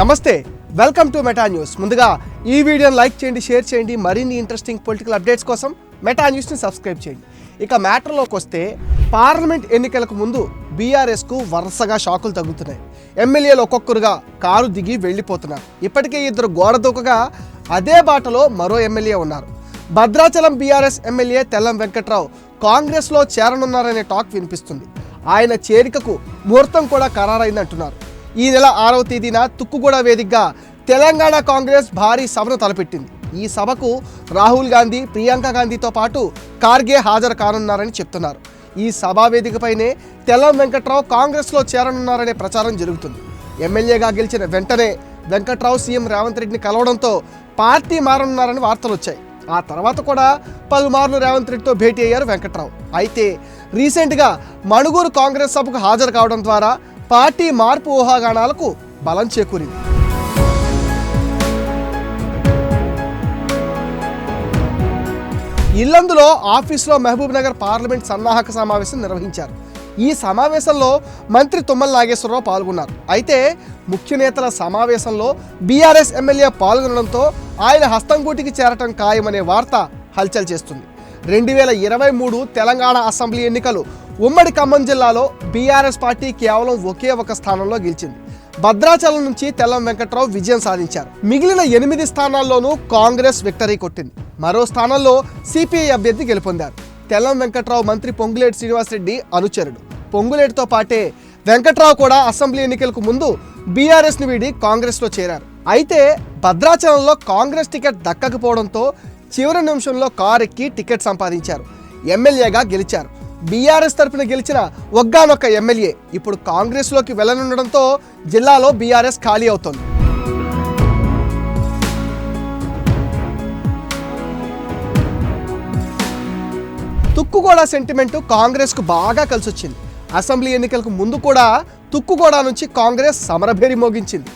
నమస్తే welcome to meta news. ముందుగా ఈ వీడియోని లైక్ చేయండి షేర్ చేయండి. మరిన్ని ఇంట్రెస్టింగ్ పొలిటికల్ అప్డేట్స్ కోసం మెటా న్యూస్ని సబ్స్క్రైబ్ చేయండి. ఇక మ్యాటర్లోకి వస్తే పార్లమెంట్ ఎన్నికలకు ముందు బీఆర్ఎస్కు వరుసగా షాకులు తగ్గుతున్నాయి ఎమ్మెల్యేలు ఒక్కొక్కరుగా కారు దిగి వెళ్ళిపోతున్నారు. ఇప్పటికే ఇద్దరు గోడ దూకగా అదే బాటలో మరో ఎమ్మెల్యే ఉన్నారు. భద్రాచలం బీఆర్ఎస్ ఎమ్మెల్యే తెల్లం వెంకట్రావు కాంగ్రెస్లో చేరనున్నారనే టాక్ వినిపిస్తుంది. ఆయన చేరికకు ముహూర్తం కూడా ఖరారైందంటున్నారు. ఈ నెల ఆరవ తేదీన తుక్కుగూడ వేదికగా తెలంగాణ కాంగ్రెస్ భారీ సభను తలపెట్టింది. ఈ సభకు రాహుల్ గాంధీ ప్రియాంక గాంధీతో పాటు కార్గే హాజరు కానున్నారని చెప్తున్నారు. ఈ సభా వేదికపైనే తెల్లం వెంకట్రావు కాంగ్రెస్లో చేరనున్నారనే ప్రచారం జరుగుతుంది. ఎమ్మెల్యేగా గెలిచిన వెంటనే వెంకట్రావు సీఎం రేవంత్ రెడ్డిని కలవడంతో పార్టీ మారనున్నారని వార్తలు వచ్చాయి. ఆ తర్వాత కూడా పలుమార్లు రేవంత్ రెడ్డితో భేటీ అయ్యారు వెంకట్రావు. అయితే రీసెంట్గా మణుగూరు కాంగ్రెస్ సభకు హాజరు కావడం ద్వారా పార్టీ మార్పు ఊహాగానాలకు బలం చేకూరింది. ఇల్లందులో ఆఫీసులో మహబూబ్ నగర్ పార్లమెంట్ సన్నాహక సమావేశం నిర్వహించారు. ఈ సమావేశంలో మంత్రి తుమ్మల నాగేశ్వరరావు పాల్గొన్నారు. అయితే ముఖ్య నేతల సమావేశంలో బీఆర్ఎస్ ఎమ్మెల్యే పాల్గొనడంతో ఆయన హస్తంగూటికి చేరటం ఖాయమనే వార్త హల్చల్ చేస్తుంది. రెండు వేల ఇరవై మూడు తెలంగాణ అసెంబ్లీ ఎన్నికలు ఉమ్మడి ఖమ్మం జిల్లాలో బీఆర్ఎస్ పార్టీ కేవలం ఒకే ఒక స్థానంలో గెలిచింది. భద్రాచలం నుంచి తెల్లం వెంకట్రావు విజయం సాధించారు. మిగిలిన ఎనిమిది స్థానాల్లోనూ కాంగ్రెస్ విక్టరీ కొట్టింది. మరో స్థానంలో సిపిఐ అభ్యర్థి గెలుపొందారు. తెల్లం వెంకట్రావు మంత్రి పొంగులేటి శ్రీనివాసరెడ్డి అనుచరుడు. పొంగులేటితో పాటే వెంకట్రావు కూడా అసెంబ్లీ ఎన్నికలకు ముందు బీఆర్ఎస్ని వీడి కాంగ్రెస్లో చేరారు. అయితే భద్రాచలంలో కాంగ్రెస్ టికెట్ దక్కకపోవడంతో చివరి నిమిషంలో కారు ఎక్కి టికెట్ సంపాదించారు. ఎమ్మెల్యేగా గెలిచారు. బీఆర్ఎస్ తరఫున గెలిచిన ఒగ్గానొక్క ఎమ్మెల్యే ఇప్పుడు కాంగ్రెస్లోకి వెళ్ళనుండడంతో జిల్లాలో బీఆర్ఎస్ ఖాళీ అవుతోంది. తుక్కుగోడ సెంటిమెంట్ కాంగ్రెస్కు బాగా కలిసొచ్చింది. అసెంబ్లీ ఎన్నికలకు ముందు కూడా తుక్కుగోడ నుంచి కాంగ్రెస్ సమరభేరి మోగించింది.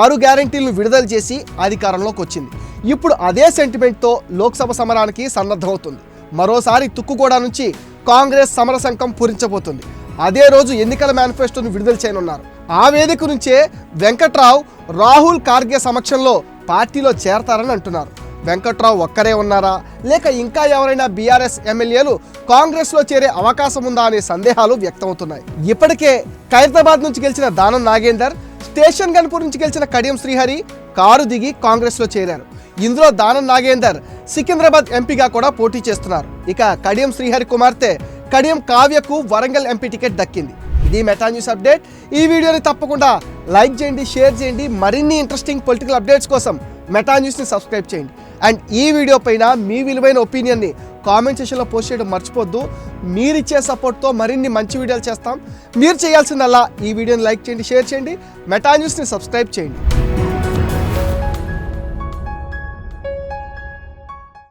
ఆరు గ్యారంటీలను విడుదల చేసి అధికారంలోకి వచ్చింది. ఇప్పుడు అదే సెంటిమెంట్తో లోక్సభ సమరానికి సన్నద్ధమవుతుంది. మరోసారి తుక్కుగోడ నుంచి కాంగ్రెస్ సమరశంఖం పూరించబోతుంది. అదే రోజు ఎన్నికల మేనిఫెస్టోను విడుదల చేయనున్నారు. ఆ వేదిక నుంచే వెంకట్రావు రాహుల్ ఖార్గే సమక్షంలో పార్టీలో చేరతారని అంటున్నారు. వెంకట్రావు ఒక్కరే ఉన్నారా? లేక ఇంకా ఎవరైనా బీఆర్ఎస్ ఎమ్మెల్యేలు కాంగ్రెస్లో చేరే అవకాశం ఉందా అనే సందేహాలు వ్యక్తమవుతున్నాయి. ఇప్పటికే ఖైరతాబాద్ నుంచి గెలిచిన దానం నాగేందర్ స్టేషన్ గన్పూర్ నుంచి గెలిచిన కడియం శ్రీహరి కారు దిగి కాంగ్రెస్లో చేరారు. ఇందులో దానం నాగేందర్ సికింద్రాబాద్ ఎంపీగా కూడా పోటీ చేస్తున్నారు. ఇక కడియం శ్రీహరి కుమార్తె కడియం కావ్యకు వరంగల్ ఎంపీ టికెట్ దక్కింది. ఇది మెటా న్యూస్ అప్డేట్. ఈ వీడియోని తప్పకుండా లైక్ చేయండి షేర్ చేయండి. మరిన్ని ఇంట్రెస్టింగ్ పొలిటికల్ అప్డేట్స్ కోసం మెటా న్యూస్ని సబ్స్క్రైబ్ చేయండి. అండ్ ఈ వీడియో పైన మీ విలువైన ఒపీనియన్ని కామెంట్ సెషన్లో పోస్ట్ చేయడం మర్చిపోద్దు. మీరిచ్చే సపోర్ట్తో మరిన్ని మంచి వీడియోలు చేస్తాం. మీరు చేయాల్సిందల్లా ఈ వీడియోని లైక్ చేయండి షేర్ చేయండి. మెటా న్యూస్ని సబ్స్క్రైబ్ చేయండి.